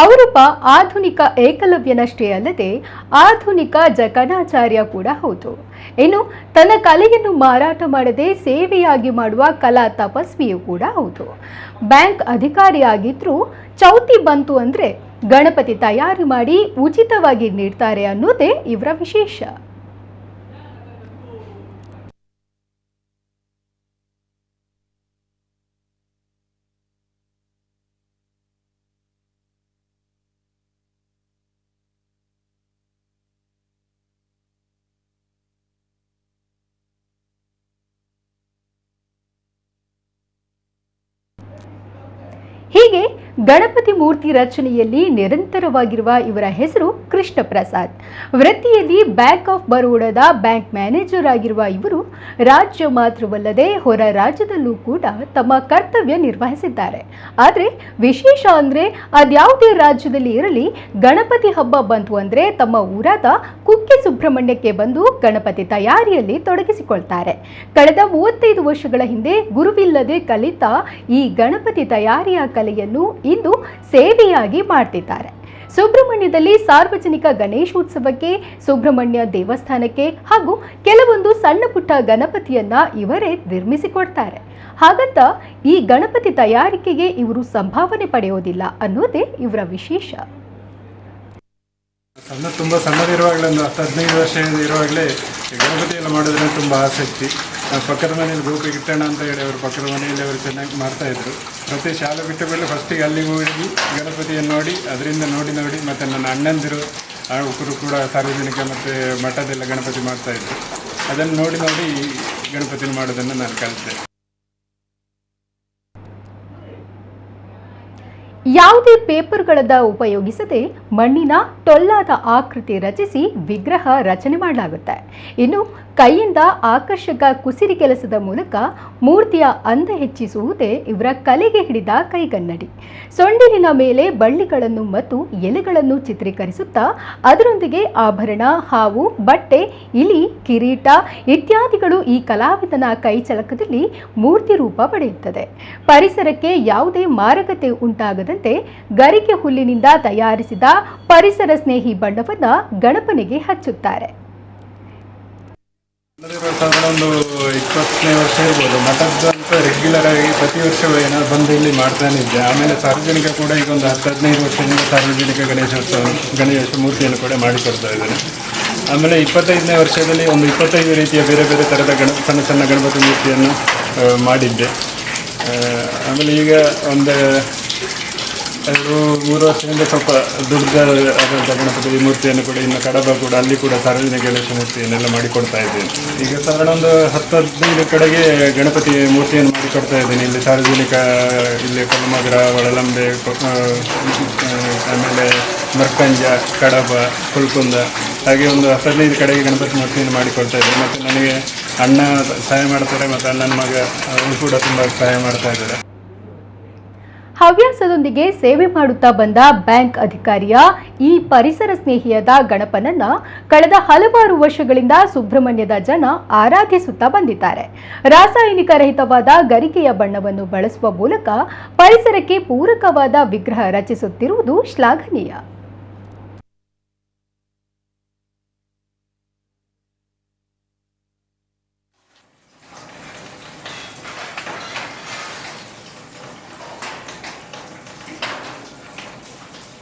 ಅವರೊಬ್ಬ ಆಧುನಿಕ ಏಕಲವ್ಯನಷ್ಟೇ ಅಲ್ಲದೆ ಆಧುನಿಕ ಜಕಣಾಚಾರ್ಯ ಕೂಡ ಹೌದು. ಇನ್ನು ತನ್ನ ಕಲೆಯನ್ನು ಮಾರಾಟ ಮಾಡದೆ ಸೇವೆಯಾಗಿ ಮಾಡುವ ಕಲಾ ತಪಸ್ವಿಯೂ ಕೂಡ ಹೌದು. ಬ್ಯಾಂಕ್ ಅಧಿಕಾರಿಯಾಗಿದ್ರೂ ಚೌತಿ ಬಂತು ಅಂದರೆ ಗಣಪತಿ ತಯಾರಿ ಮಾಡಿ ಉಚಿತವಾಗಿ ನೀಡ್ತಾರೆ ಅನ್ನೋದೇ ಇವರ ವಿಶೇಷ. ಹೀಗೆ ಗಣಪತಿ ಮೂರ್ತಿ ರಚನೆಯಲ್ಲಿ ನಿರಂತರವಾಗಿರುವ ಇವರ ಹೆಸರು ಕೃಷ್ಣ ಪ್ರಸಾದ್ ವೃತ್ತಿಯಲ್ಲಿ ಬ್ಯಾಂಕ್ ಆಫ್ ಬರೋಡಾದ ಬ್ಯಾಂಕ್ ಮ್ಯಾನೇಜರ್ ಆಗಿರುವ ಇವರು ರಾಜ್ಯ ಮಾತ್ರವಲ್ಲದೆ ಹೊರ ರಾಜ್ಯದಲ್ಲೂ ಕೂಡ ತಮ್ಮ ಕರ್ತವ್ಯ ನಿರ್ವಹಿಸಿದ್ದಾರೆ. ಆದರೆ ವಿಶೇಷ ಅಂದರೆ ಅದ್ಯಾವುದೇ ರಾಜ್ಯದಲ್ಲಿ ಇರಲಿ, ಗಣಪತಿ ಹಬ್ಬ ಬಂತು ಅಂದ್ರೆ ತಮ್ಮ ಊರಾದ ಕುಕ್ಕೆ ಸುಬ್ರಹ್ಮಣ್ಯಕ್ಕೆ ಬಂದು ಗಣಪತಿ ತಯಾರಿಯಲ್ಲಿ ತೊಡಗಿಸಿಕೊಳ್ತಾರೆ. ಕಳೆದ ಮೂವತ್ತೈದು ವರ್ಷಗಳ ಹಿಂದೆ ಗುರುವಿಲ್ಲದೆ ಕಲಿತ ಈ ಗಣಪತಿ ತಯಾರಿಯ ಕಲೆಯನ್ನು ಇಂದು ಸೇವೆಯಾಗಿ ಮಾಡ್ತಿದ್ದಾರೆ. ಸುಬ್ರಹ್ಮಣ್ಯದಲ್ಲಿ ಸಾರ್ವಜನಿಕ ಗಣೇಶೋತ್ಸವಕ್ಕೆ, ಸುಬ್ರಹ್ಮಣ್ಯ ದೇವಸ್ಥಾನಕ್ಕೆ ಹಾಗೂ ಕೆಲವೊಂದು ಸಣ್ಣ ಪುಟ್ಟ ಗಣಪತಿಯನ್ನ ಇವರೇ ನಿರ್ಮಿಸಿಕೊಡ್ತಾರೆ. ಹಾಗಂತ ಈ ಗಣಪತಿ ತಯಾರಿಕೆಗೆ ಇವರು ಸಂಭಾವನೆ ಪಡೆಯೋದಿಲ್ಲ ಅನ್ನೋದೇ ಇವರ ವಿಶೇಷ. ಸಣ್ಣ ತುಂಬ ಸಣ್ಣದಿರುವಾಗಲೇ ಒಂದು ಹತ್ತು ಹದಿನೈದು ವರ್ಷ ಇರುವಾಗಲೇ ಗಣಪತಿ ಎಲ್ಲ ಮಾಡೋದ್ರೆ ತುಂಬ ಆಸಕ್ತಿ. ಪಕ್ಕದ ಮನೆಯಲ್ಲಿ ಗೋಪಿ ಗಿಟ್ಟಣ ಅಂತ ಹೇಳಿ ಅವರು ಪಕ್ಕದ ಮನೆಯಲ್ಲಿ ಅವರು ಚೆನ್ನಾಗಿ ಮಾಡ್ತಾಯಿದ್ರು ಮತ್ತೆ ಶಾಲೆ ಬಿಟ್ಟ ಮೇಲೆ ಫಸ್ಟಿಗೆ ಅಲ್ಲಿಗೆ ಹೋಗಿ ಗಣಪತಿಯನ್ನು ನೋಡಿ, ಅದರಿಂದ ನೋಡಿ ನೋಡಿ ಮತ್ತು ನನ್ನ ಅಣ್ಣಂದಿರು ಅವರು ಕೂಡ ಸಾರ್ವಜನಿಕ ಮತ್ತು ಮಠದೆಲ್ಲ ಗಣಪತಿ ಮಾಡ್ತಾಯಿದ್ರು ಅದನ್ನು ನೋಡಿ ನೋಡಿ ಗಣಪತಿ ಮಾಡೋದನ್ನು ನಾನು ಕಲಿತೆ. ಯಾವುದೇ ಪೇಪರ್ಗಳದ ಉಪಯೋಗಿಸದೆ ಮಣ್ಣಿನ ಟೊಲ್ಲಾದ ಆಕೃತಿ ರಚಿಸಿ ವಿಗ್ರಹ ರಚನೆ ಮಾಡಲಾಗುತ್ತೆ. ಇನ್ನು ಕೈಯಿಂದ ಆಕರ್ಷಕ ಕುಸಿರಿ ಕೆಲಸದ ಮೂಲಕ ಮೂರ್ತಿಯ ಅಂದ ಹೆಚ್ಚಿಸುವುದೇ ಇವರ ಕಲೆಗೆ ಹಿಡಿದ ಕೈಗನ್ನಡಿ. ಸೊಂಡಿಲಿನ ಮೇಲೆ ಬಳ್ಳಿಗಳನ್ನು ಮತ್ತು ಎಲೆಗಳನ್ನು ಚಿತ್ರೀಕರಿಸುತ್ತಾ ಅದರೊಂದಿಗೆ ಆಭರಣ, ಹಾವು, ಬಟ್ಟೆ, ಇಲಿ, ಕಿರೀಟ ಇತ್ಯಾದಿಗಳು ಈ ಕಲಾವಿದನ ಕೈಚಳಕದಲ್ಲಿ ಮೂರ್ತಿ ರೂಪ ಪಡೆಯುತ್ತದೆ. ಪರಿಸರಕ್ಕೆ ಯಾವುದೇ ಮಾರಕತೆ ಉಂಟಾಗದಂತೆ ಗರಿಕೆ ಹುಲ್ಲಿನಿಂದ ತಯಾರಿಸಿದ ಪರಿಸರ ಸ್ನೇಹಿ ಬಣ್ಣವನ್ನ ಗಣಪನಿಗೆ ಹಚ್ಚುತ್ತಾರೆ. ಒಂದು ಇಪ್ಪತ್ತನೇ ವರ್ಷ ಇರ್ಬೋದು. ಮಠದ್ದು ರೆಗ್ಯುಲರ್ ಆಗಿ ಪ್ರತಿ ವರ್ಷ ಏನಾದ್ರು ಬಂದು ಇಲ್ಲಿ ಮಾಡ್ತಾನೆ ಇದ್ದೆ. ಆಮೇಲೆ ಸಾರ್ವಜನಿಕ ಕೂಡ ಈಗ ಒಂದು ಹತ್ತು, ಹದಿನೈದು ವರ್ಷದಿಂದ ಸಾರ್ವಜನಿಕ ಗಣೇಶೋತ್ಸವ, ಗಣೇಶ ಮೂರ್ತಿಯನ್ನು ಕೂಡ ಮಾಡಿಕೊಡ್ತಾ ಇದ್ದೇನೆ. ಆಮೇಲೆ ಇಪ್ಪತ್ತೈದನೇ ವರ್ಷದಲ್ಲಿ ಒಂದು ಇಪ್ಪತ್ತೈದು ರೀತಿಯ ಬೇರೆ ಬೇರೆ ಥರದ ಗಣ, ಸಣ್ಣ ಸಣ್ಣ ಗಣಪತಿ ಮೂರ್ತಿಯನ್ನು ಮಾಡಿದ್ದೆ. ಆಮೇಲೆ ಈಗ ಒಂದು ಎರಡು, ಮೂರು ವರ್ಷದಿಂದ ಸ್ವಲ್ಪ ದುರ್ಗ ಆದಂಥ ಗಣಪತಿ ಮೂರ್ತಿಯನ್ನು ಕೂಡ ಇನ್ನು ಕಡಬ ಕೂಡ ಅಲ್ಲಿ ಕೂಡ ಸಾರ್ವಜನಿಕ ಗಣೇಶ ಮೂರ್ತಿಯನ್ನೆಲ್ಲ ಮಾಡಿಕೊಡ್ತಾ ಇದ್ದೇನೆ. ಈಗ ಸಾಧಾರಣ ಒಂದು ಹತ್ತು ಹದಿನೈದು ಕಡೆಗೆ ಗಣಪತಿ ಮೂರ್ತಿಯನ್ನು ಮಾಡಿಕೊಡ್ತಾ ಇದ್ದೇನೆ. ಇಲ್ಲಿ ಸಾರ್ವಜನಿಕ, ಇಲ್ಲಿ ಕೊಲ್ಮಗ್ರ ಒಳಲಂಬೆ ಆಮೇಲೆ ಮರ್ಕಂಜ, ಕಡಬ, ಕುಲ್ಕುಂದ ಹಾಗೆ ಒಂದು ಹದಿನೈದು ಕಡೆಗೆ ಗಣಪತಿ ಮೂರ್ತಿಯನ್ನು ಮಾಡಿಕೊಡ್ತಾ ಇದ್ದೇನೆ. ಮತ್ತು ನನಗೆ ಅಣ್ಣ ಸಹಾಯ ಮಾಡ್ತಾರೆ, ಮತ್ತು ಅಣ್ಣನ ಮಗ, ಅವರು ಕೂಡ ತುಂಬ ಸಹಾಯ ಮಾಡ್ತಾ ಇದ್ದಾರೆ. ಹವ್ಯಾಸದೊಂದಿಗೆ ಸೇವೆ ಮಾಡುತ್ತಾ ಬಂದ ಬ್ಯಾಂಕ್ ಅಧಿಕಾರಿಯ ಈ ಪರಿಸರ ಸ್ನೇಹಿಯಾದ ಗಣಪನನ್ನ ಕಳೆದ ಹಲವಾರು ವರ್ಷಗಳಿಂದ ಸುಬ್ರಹ್ಮಣ್ಯದ ಜನ ಆರಾಧಿಸುತ್ತಾ ಬಂದಿದ್ದಾರೆ. ರಾಸಾಯನಿಕ ರಹಿತವಾದ ಗರಿಕೆಯ ಬಣ್ಣವನ್ನು ಬಳಸುವ ಮೂಲಕ ಪರಿಸರಕ್ಕೆ ಪೂರಕವಾದ ವಿಗ್ರಹ ರಚಿಸುತ್ತಿರುವುದು ಶ್ಲಾಘನೀಯ.